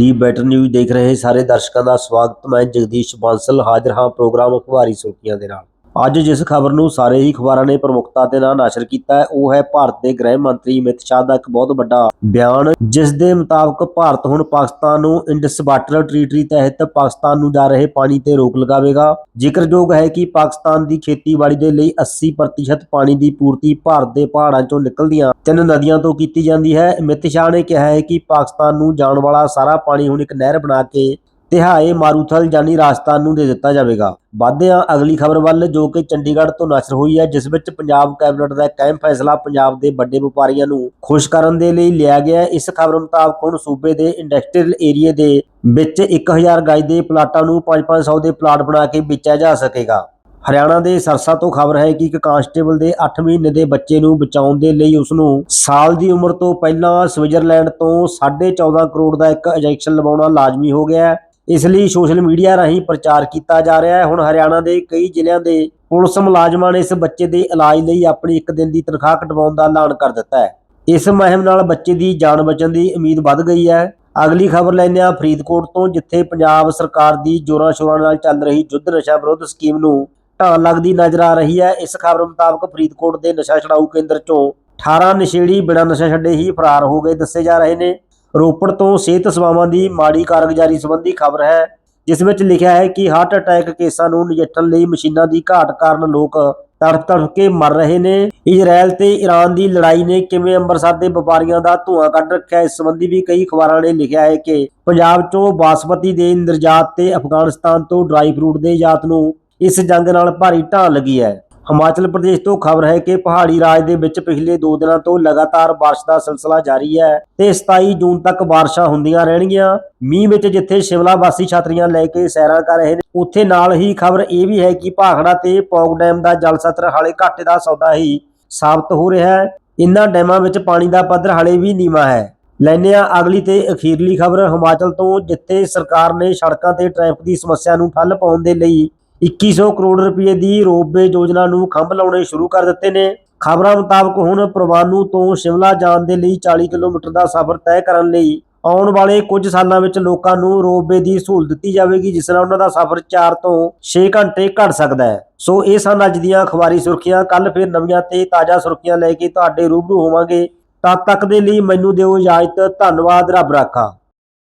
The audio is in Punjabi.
ਦੀ ਬੈਟਰ ਨਿਊਜ਼ ਦੇਖ ਰਹੇ ਸਾਰੇ ਦਰਸ਼ਕਾਂ ਦਾ ਸਵਾਗਤ। ਮੈਂ ਜਗਦੀਸ਼ ਬਾਂਸਲ ਹਾਜ਼ਰ ਹਾਂ ਪ੍ਰੋਗਰਾਮ ਅਖਬਾਰੀ ਸੁਰਖੀਆਂ ਦੇ ਨਾਲ। ਅੱਜ ਜਿਸ ਖਬਰ ਨੂੰ ਸਾਰੇ ਹੀ ਅਖਬਾਰਾਂ ਨੇ ਪ੍ਰਮੁਖਤਾ ਦੇ ਨਾਲ ਨਸ਼ਰ ਕੀਤਾ ਹੈ, ਉਹ ਹੈ ਭਾਰਤ ਦੇ ਗ੍ਰਹਿ ਮੰਤਰੀ ਅਮਿਤ ਸ਼ਾਹ ਦਾ ਇੱਕ ਬਹੁਤ ਵੱਡਾ ਬਿਆਨ, ਜਿਸ ਦੇ ਮੁਤਾਬਕ ਭਾਰਤ ਹੁਣ ਪਾਕਿਸਤਾਨ ਨੂੰ ਇੰਡਸ ਵਾਟਰ ਟ੍ਰੀਟੀ ਤਹਿਤ ਪਾਕਿਸਤਾਨ ਨੂੰ ਜਾ ਰਹੇ ਪਾਣੀ ਤੇ ਰੋਕ ਲਗਾਵੇਗਾ। ਜ਼ਿਕਰਯੋਗ ਹੈ ਕਿ ਪਾਕਿਸਤਾਨ ਦੀ ਖੇਤੀਬਾੜੀ ਦੇ ਲਈ 80% ਪਾਣੀ ਦੀ ਪੂਰਤੀ ਭਾਰਤ ਦੇ ਪਹਾੜਾਂ ਚੋਂ ਨਿਕਲਦੀਆਂ ਤਿੰਨ ਨਦੀਆਂ ਤੋਂ ਕੀਤੀ ਜਾਂਦੀ ਹੈ। ਅਮਿਤ ਸ਼ਾਹ ਨੇ ਕਿਹਾ ਹੈ ਕਿ ਪਾਕਿਸਤਾਨ ਨੂੰ ਜਾਣ ਵਾਲਾ ਸਾਰਾ ਪਾਣੀ ਹੁਣ ਇੱਕ ਨਹਿਰ ਬਣਾ ਕੇ ਤਿਹਾਏ ਮਾਰੂਥਲ ਜਾਨੀ ਰਾਜਸਥਾਨ ਨੂੰ ਦੇ ਦਿੱਤਾ ਜਾਵੇਗਾ। ਵਾਧੇ ਹਾਂ ਅਗਲੀ ਖਬਰ ਵੱਲ ਜੋ ਕਿ ਚੰਡੀਗੜ੍ਹ ਤੋਂ ਨਸ਼ਰ ਹੋਈ ਹੈ, ਜਿਸ ਵਿੱਚ ਪੰਜਾਬ ਕੈਬਨਿਟ ਦਾ ਕਾਇਮ ਫੈਸਲਾ ਪੰਜਾਬ ਦੇ ਵੱਡੇ ਵਪਾਰੀਆਂ ਨੂੰ ਖੁਸ਼ ਕਰਨ ਦੇ ਲਈ ਲਿਆ ਗਿਆ ਇਸ ਖਬਰ ਮੁਤਾਬਕ ਹੁਣ ਸੂਬੇ ਦੇ ਇੰਡਸਟਰੀਅਲ ਏਰੀਏ ਦੇ ਵਿੱਚ 1000 ਗਜ ਦੇ ਪਲਾਟਾਂ ਨੂੰ 5-500 ਦੇ ਪਲਾਟ ਬਣਾ ਕੇ ਵੇਚਿਆ ਜਾ ਸਕੇਗਾ। ਹਰਿਆਣਾ ਦੇ ਸਰਸਾ ਤੋਂ ਖਬਰ ਹੈ ਕਿ ਇੱਕ ਕਾਂਸਟੇਬਲ ਦੇ 8 ਮਹੀਨੇ ਦੇ ਬੱਚੇ ਨੂੰ ਬਚਾਉਣ ਦੇ ਲਈ ਉਸ ਨੂੰ ਸਾਲ ਦੀ ਉਮਰ ਤੋਂ ਪਹਿਲਾਂ ਸਵਿਟਜ਼ਰਲੈਂਡ ਤੋਂ 14.5 ਕਰੋੜ ਦਾ ਇੱਕ ਇੰਜੈਕਸ਼ਨ ਲਵਾਉਣਾ ਲਾਜ਼ਮੀ ਹੋ ਗਿਆ ਹੈ। ਇਸ ਲਈ ਸੋਸ਼ਲ ਮੀਡੀਆ ਰਾਹੀਂ ਪ੍ਰਚਾਰ ਕੀਤਾ ਜਾ ਰਿਹਾ ਹੈ। ਹੁਣ ਹਰਿਆਣਾ ਦੇ ਕਈ ਜ਼ਿਲ੍ਹਿਆਂ ਦੇ ਪੁਲਿਸ ਮੁਲਾਜ਼ਮਾਂ ਨੇ ਇਸ ਬੱਚੇ ਦੇ ਇਲਾਜ ਲਈ ਆਪਣੀ ਇੱਕ ਦਿਨ ਦੀ ਤਨਖਾਹ ਕਟਵਾਉਣ ਦਾ ਐਲਾਨ ਕਰ ਦਿੱਤਾ ਹੈ। ਇਸ ਮੁਹਿੰਮ ਨਾਲ ਬੱਚੇ ਦੀ ਜਾਨ ਬਚਣ ਦੀ ਉਮੀਦ ਵੱਧ ਗਈ ਹੈ। ਅਗਲੀ ਖਬਰ ਲੈਂਦੇ ਹਾਂ ਫਰੀਦਕੋਟ ਤੋਂ, ਜਿੱਥੇ ਪੰਜਾਬ ਸਰਕਾਰ ਦੀ ਜੋਰਾਂ ਸ਼ੋਰਾਂ ਨਾਲ ਚੱਲ ਰਹੀ ਯੁੱਧ ਨਸ਼ਾ ਵਿਰੋਧ ਸਕੀਮ ਨੂੰ ਢਾਲ ਲੱਗਦੀ ਨਜ਼ਰ ਆ ਰਹੀ ਹੈ। ਇਸ ਖਬਰ ਮੁਤਾਬਕ ਫਰੀਦਕੋਟ ਦੇ ਨਸ਼ਾ ਛਡਾਊ ਕੇਂਦਰ ਚੋਂ 18 ਨਸ਼ੇੜੀ ਬਿਨਾਂ ਨਸ਼ਾ ਛੱਡੇ ਹੀ ਫਰਾਰ ਹੋ ਗਏ, ਦੱਸੇ ਜਾ ਰਹੇ ਨੇ। ਰੋਪੜ ਤੋਂ ਸਿਹਤ ਸੇਵਾਵਾਂ ਦੀ ਮਾੜੀ ਕਾਰਗੁਜ਼ਾਰੀ ਸੰਬੰਧੀ ਖਬਰ ਹੈ, ਜਿਸ ਵਿੱਚ ਲਿਖਿਆ ਹੈ ਕਿ ਹਾਰਟ ਅਟੈਕ ਕੇਸਾਂ ਨੂੰ ਨਜਿੱਠਣ ਲਈ ਮਸ਼ੀਨਾਂ ਦੀ ਘਾਟ ਕਾਰਨ ਲੋਕ ਤੜਫ ਤੜਫ ਕੇ ਮਰ ਰਹੇ ਨੇ। ਇਜ਼ਰਾਈਲ ਤੇ ਈਰਾਨ ਦੀ ਲੜਾਈ ਨੇ ਕਿਵੇਂ ਅੰਮ੍ਰਿਤਸਰ ਦੇ ਵਪਾਰੀਆਂ ਦਾ ਧੂਆਂ ਕੱਢ ਰੱਖਿਆ ਇਸ ਸੰਬੰਧੀ ਵੀ ਕਈ ਅਖਬਾਰਾਂ ਨੇ ਲਿਖਿਆ ਹੈ ਕਿ ਪੰਜਾਬ ਚੋਂ ਬਾਸਮਤੀ ਦੇ ਨਿਰਯਾਤ ਤੇ ਅਫਗਾਨਿਸਤਾਨ ਤੋਂ ਡਰਾਈ ਫਰੂਟ ਦੇ ਯਾਤ ਨੂੰ ਇਸ ਜੰਗ ਨਾਲ ਭਾਰੀ ਢਾਲ ਲੱਗੀ ਹੈ। ਹਿਮਾਚਲ ਪ੍ਰਦੇਸ਼ ਤੋਂ ਖਬਰ ਹੈ ਕਿ ਪਹਾੜੀ ਰਾਜ ਦੇ ਵਿੱਚ ਪਿਛਲੇ 2 ਦਿਨਾਂ ਤੋਂ ਲਗਾਤਾਰ ਬਾਰਿਸ਼ ਦਾ ਸਿਲਸਿਲਾ ਜਾਰੀ ਹੈ ਤੇ 27 ਜੂਨ ਤੱਕ ਬਾਰਿਸ਼ਾਂ ਹੁੰਦੀਆਂ ਰਹਿਣਗੀਆਂ। ਮੀਂਹ ਵਿੱਚ ਜਿੱਥੇ ਸ਼ਿਮਲਾ ਵਾਸੀ ਛਾਤਰੀਆਂ ਲੈ ਕੇ ਸੈਰਾਂ ਕਰ ਰਹੇ ਨੇ, ਉੱਥੇ ਨਾਲ ਹੀ ਖਬਰ ਇਹ ਵੀ ਹੈ ਕਿ ਭਾਖੜਾ ਤੇ ਪੌਗ ਡੈਮ ਦਾ ਜਲ ਸਤਰ ਹਾਲੇ ਘਾਟੇ ਦਾ ਸੌਦਾ ਹੀ ਸਾਬਤ ਹੋ ਰਿਹਾ ਹੈ। ਇਨ੍ਹਾਂ ਡੈਮਾਂ ਵਿੱਚ ਪਾਣੀ ਦਾ ਪੱਧਰ ਹਾਲੇ ਵੀ ਨੀਵਾਂ ਹੈ। ਲੈਨੇ ਆ ਅਗਲੀ ਤੇ ਅਖੀਰਲੀ ਖਬਰ ਹਿਮਾਚਲ ਤੋਂ, ਜਿੱਥੇ ਸਰਕਾਰ ਨੇ ਸੜਕਾਂ ਤੇ ਟ੍ਰੈਫਿਕ ਦੀ ਸਮੱਸਿਆ ਨੂੰ ਠੱਲ ਪਾਉਣ ਦੇ ਲਈ 2100 ਕਰੋੜ ਰੁਪਏ ਦੀ ਰੋਪਵੇ ਯੋਜਨਾ ਨੂੰ ਖੰਭ ਲਾਉਣੇ ਸ਼ੁਰੂ ਕਰ ਦਿੱਤੇ ਨੇ। ਖਬਰਾਂ ਮੁਤਾਬਕ ਹੁਣ ਪ੍ਰਵਾਨੂ ਤੋਂ ਸ਼ਿਮਲਾ ਜਾਣ ਦੇ ਲਈ 40 ਕਿਲੋਮੀਟਰ ਦਾ ਸਫ਼ਰ ਤੈਅ ਕਰਨ ਲਈ ਆਉਣ ਵਾਲੇ ਕੁਝ ਸਾਲਾਂ ਵਿੱਚ ਲੋਕਾਂ ਨੂੰ ਰੋਪਵੇ ਦੀ ਸਹੂਲਤ ਦਿੱਤੀ ਜਾਵੇਗੀ, ਜਿਸ ਨਾਲ ਉਹਨਾਂ ਦਾ ਸਫ਼ਰ 4 ਤੋਂ 6 ਘੰਟੇ ਘੱਟ ਸਕਦਾ ਹੈ। ਸੋ ਇਹ ਸਨ ਅੱਜ ਦੀਆਂ ਅਖਬਾਰੀ ਸੁਰਖੀਆਂ। ਕੱਲ ਫਿਰ ਨਵੀਆਂ ਤੇ ਤਾਜ਼ਾ ਸੁਰਖੀਆਂ ਲੈ ਕੇ ਤੁਹਾਡੇ ਰੂਬਰੂ ਹੋਵਾਂਗੇ। ਤਦ ਤੱਕ ਦੇ ਲਈ ਮੈਨੂੰ ਦਿਓ ਇਜਾਜ਼ਤ। ਧੰਨਵਾਦ, ਰੱਬ ਰਾਖਾ।